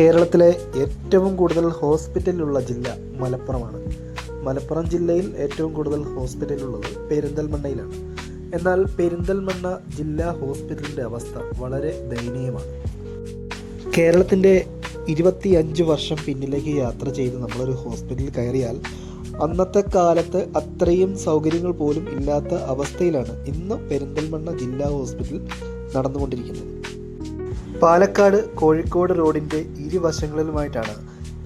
കേരളത്തിലെ ഏറ്റവും കൂടുതൽ ഹോസ്പിറ്റലുള്ള ജില്ല മലപ്പുറമാണ്. മലപ്പുറം ജില്ലയിൽ ഏറ്റവും കൂടുതൽ ഹോസ്പിറ്റലുള്ളത് പെരിന്തൽമണ്ണയിലാണ്. എന്നാൽ പെരിന്തൽമണ്ണ ജില്ലാ ഹോസ്പിറ്റലിന്റെ അവസ്ഥ വളരെ ദയനീയമാണ്. കേരളത്തിന്റെ ഇരുപത്തിയഞ്ച് വർഷം പിന്നിലേക്ക് യാത്ര ചെയ്ത് നമ്മളൊരു ഹോസ്പിറ്റലിൽ കയറിയാൽ അന്നത്തെ കാലത്ത് അത്രയും സൗകര്യങ്ങൾ പോലും ഇല്ലാത്ത അവസ്ഥയിലാണ് ഇന്ന് പെരിന്തൽമണ്ണ ജില്ലാ ഹോസ്പിറ്റൽ നടന്നുകൊണ്ടിരിക്കുന്നത്. പാലക്കാട് കോഴിക്കോട് റോഡിന്റെ ഇരുവശങ്ങളിലുമായിട്ടാണ്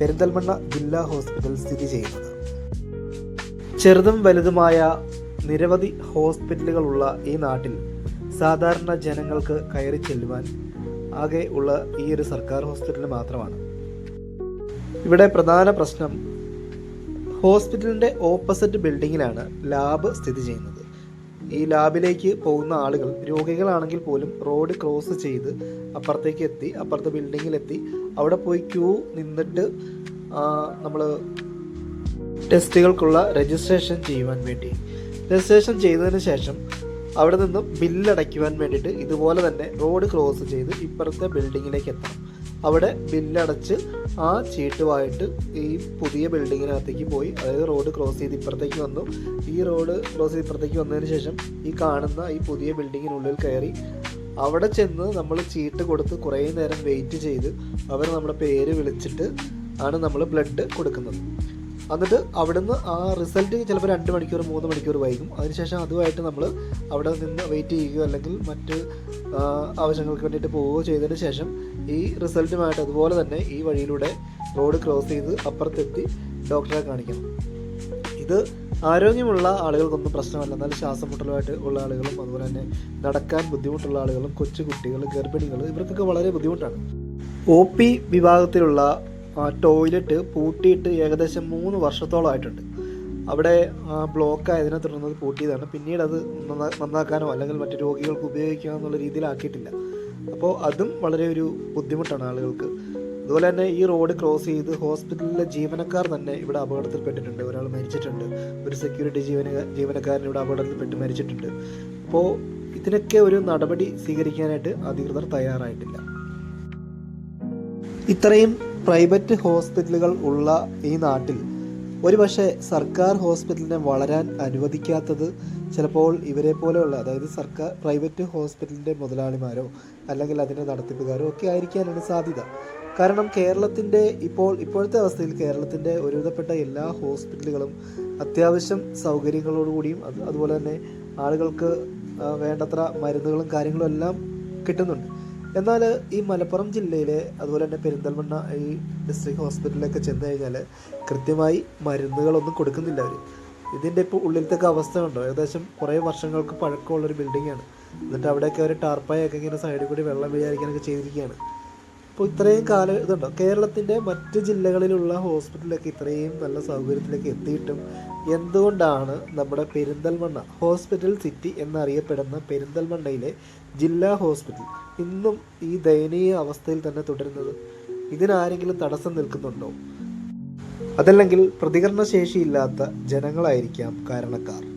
പെരിന്തൽമണ്ണ ജില്ലാ ഹോസ്പിറ്റൽ സ്ഥിതി ചെയ്യുന്നത്. ചെറുതും വലുതുമായ നിരവധി ഹോസ്പിറ്റലുകളുള്ള ഈ നാട്ടിൽ സാധാരണ ജനങ്ങൾക്ക് കയറി ചെല്ലുവാൻ ആകെ ഉള്ള ഈ ഒരു സർക്കാർ ഹോസ്പിറ്റൽ മാത്രമാണ്. ഇവിടെ പ്രധാന പ്രശ്നം ഹോസ്പിറ്റലിന്റെ ഓപ്പോസിറ്റ് ബിൽഡിങ്ങിലാണ് ലാബ് സ്ഥിതി ചെയ്യുന്നത്. ഈ ലാബിലേക്ക് പോകുന്ന ആളുകൾ രോഗികളാണെങ്കിൽ പോലും റോഡ് ക്രോസ് ചെയ്ത് അപ്പുറത്തേക്ക് എത്തി അപ്പുറത്തെ ബിൽഡിങ്ങിലെത്തി. അവിടെ പോയി ക്യൂ നിന്നിട്ട് നമ്മൾ ടെസ്റ്റുകൾക്കുള്ള രജിസ്ട്രേഷൻ ചെയ്യുവാൻ വേണ്ടി. രജിസ്ട്രേഷൻ ചെയ്തതിന് ശേഷം അവിടെ നിന്ന് ബില്ലടയ്ക്കുവാൻ വേണ്ടിയിട്ട് ഇതുപോലെ തന്നെ റോഡ് ക്രോസ് ചെയ്ത് ഇപ്പുറത്തെ ബിൽഡിങ്ങിലേക്ക് എത്തണം. അവിടെ ബില്ലടച്ച് ആ ചീട്ടുമായിട്ട് ഈ പുതിയ ബിൽഡിങ്ങിനകത്തേക്ക് പോയി. അതായത് റോഡ് ക്രോസ് ചെയ്ത് ഇപ്പുറത്തേക്ക് വന്നു. ഈ റോഡ് ക്രോസ് ചെയ്ത് ഇപ്പുറത്തേക്ക് വന്നതിന് ശേഷം ഈ കാണുന്ന ഈ പുതിയ ബിൽഡിങ്ങിനുള്ളിൽ കയറി അവിടെ ചെന്ന് നമ്മൾ ചീട്ട് കൊടുത്ത് കുറേ നേരം വെയിറ്റ് ചെയ്ത് അവർ നമ്മുടെ പേര് വിളിച്ചിട്ട് ആണ് നമ്മൾ ബ്ലഡ് കൊടുക്കുന്നത്. എന്നിട്ട് അവിടുന്ന് ആ റിസൾട്ട് ചിലപ്പോൾ രണ്ട് മണിക്കൂർ മൂന്ന് മണിക്കൂർ വൈകും. അതിനുശേഷം അതുമായിട്ട് നമ്മൾ അവിടെ നിന്ന് വെയിറ്റ് ചെയ്യുകയോ അല്ലെങ്കിൽ മറ്റ് ആവശ്യങ്ങൾക്ക് വേണ്ടിയിട്ട് പോവുകയോ ചെയ്തതിന് ശേഷം ഈ റിസൾട്ടുമായിട്ട് അതുപോലെ തന്നെ ഈ വഴിയിലൂടെ റോഡ് ക്രോസ് ചെയ്ത് അപ്പുറത്തെത്തി ഡോക്ടറെ കാണിക്കണം ഇത് ആരോഗ്യമുള്ള ആളുകൾക്കൊന്നും പ്രശ്നമല്ല. എന്നാൽ ശ്വാസം മുട്ടലുമായിട്ട് ഉള്ള ആളുകളും അതുപോലെ തന്നെ നടക്കാൻ ബുദ്ധിമുട്ടുള്ള ആളുകളും കൊച്ചു കുട്ടികൾ ഗർഭിണികൾ ഇവർക്കൊക്കെ വളരെ ബുദ്ധിമുട്ടാണ്. ഒ പി വിഭാഗത്തിലുള്ള ടോയ്ലറ്റ് പൂട്ടിയിട്ട് ഏകദേശം മൂന്ന് വർഷത്തോളമായിട്ടുണ്ട് അവിടെ ബ്ലോക്ക് ആയതിനെ തുടർന്ന് അത് പൂട്ടിയതാണ്. പിന്നീട് അത് നന്നാ- നന്നാക്കാനോ അല്ലെങ്കിൽ മറ്റു രോഗികൾക്ക് ഉപയോഗിക്കാനോ എന്നുള്ള രീതിയിലാക്കിയിട്ടില്ല. അപ്പോൾ അതും വളരെ ഒരു ബുദ്ധിമുട്ടാണ് ആളുകൾക്ക്. അതുപോലെ തന്നെ ഈ റോഡ് ക്രോസ് ചെയ്ത് ഹോസ്പിറ്റലിലെ ജീവനക്കാർ തന്നെ ഇവിടെ അപകടത്തിൽപ്പെട്ടിട്ടുണ്ട്. ഒരാൾ മരിച്ചിട്ടുണ്ട്. ഒരു സെക്യൂരിറ്റി ജീവന ജീവനക്കാരൻ ഇവിടെ അപകടത്തിൽപ്പെട്ട് മരിച്ചിട്ടുണ്ട്. അപ്പോൾ ഇതിനൊക്കെ ഒരു നടപടി സ്വീകരിക്കാനായിട്ട് അധികൃതർ തയ്യാറായിട്ടില്ല. ഇത്രയും പ്രൈവറ്റ് ഹോസ്പിറ്റലുകൾ ഉള്ള ഈ നാട്ടിൽ ഒരുപക്ഷെ സർക്കാർ ഹോസ്പിറ്റലിനെ വളരാൻ അനുവദിക്കാത്തത് ചിലപ്പോൾ ഇവരെ പോലെയുള്ള അതായത് സർക്കാർ പ്രൈവറ്റ് ഹോസ്പിറ്റലിന്റെ മുതലാളിമാരോ അല്ലെങ്കിൽ അതിന്റെ നടത്തിപ്പുകാരോ ഒക്കെ ആയിരിക്കാനാണ് സാധ്യത. കാരണം കേരളത്തിന്റെ ഇപ്പോൾ ഇപ്പോഴത്തെ അവസ്ഥയിൽ കേരളത്തിന്റെ ഒരുവിധപ്പെട്ട എല്ലാ ഹോസ്പിറ്റലുകളും അത്യാവശ്യം സൗകര്യങ്ങളോടുകൂടിയും അത് അതുപോലെ തന്നെ ആളുകൾക്ക് വേണ്ടത്ര മരുന്നുകളും കാര്യങ്ങളും എല്ലാം കിട്ടുന്നുണ്ട്. എന്നാൽ ഈ മലപ്പുറം ജില്ലയിലെ അതുപോലെ തന്നെ പെരിന്തൽമണ്ണ ഈ ഡിസ്ട്രിക്ട് ഹോസ്പിറ്റലിലൊക്കെ ചെന്ന് കഴിഞ്ഞാൽ കൃത്യമായി മരുന്നുകളൊന്നും കൊടുക്കുന്നില്ല അവർ ഇതിന്റെ ഇപ്പോൾ ഉള്ളിലത്തൊക്കെ അവസ്ഥ ഉണ്ടോ ഏകദേശം കുറേ വർഷങ്ങൾക്ക് പഴക്കമുള്ളൊരു ബിൽഡിങ്ങാണ് എന്നിട്ട് അവിടെയൊക്കെ ഒരു ടാർപ്പായൊക്കെ ഇങ്ങനെ സൈഡിൽ കൂടി വെള്ളം വീഴാതിരിക്കാനൊക്കെ ചെയ്തിരിക്കുകയാണ്. അപ്പോൾ ഇത്രയും കാലം ഇതുണ്ടോ? കേരളത്തിന്റെ മറ്റ് ജില്ലകളിലുള്ള ഹോസ്പിറ്റലൊക്കെ ഇത്രയും നല്ല സൗകര്യത്തിലേക്ക് എത്തിയിട്ടും എന്തുകൊണ്ടാണ് നമ്മുടെ പെരിന്തൽമണ്ണ ഹോസ്പിറ്റൽ സിറ്റി എന്നറിയപ്പെടുന്ന പെരിന്തൽമണ്ണയിലെ ജില്ലാ ഹോസ്പിറ്റൽ ഇന്നും ഈ ദയനീയ അവസ്ഥയിൽ തന്നെ തുടരുന്നത്? ഇതിനാരെങ്കിലും തടസ്സം നിൽക്കുന്നുണ്ടോ? അതല്ലെങ്കിൽ പ്രതികരണശേഷിയില്ലാത്ത ജനങ്ങളായിരിക്കാം കാരണക്കാർ.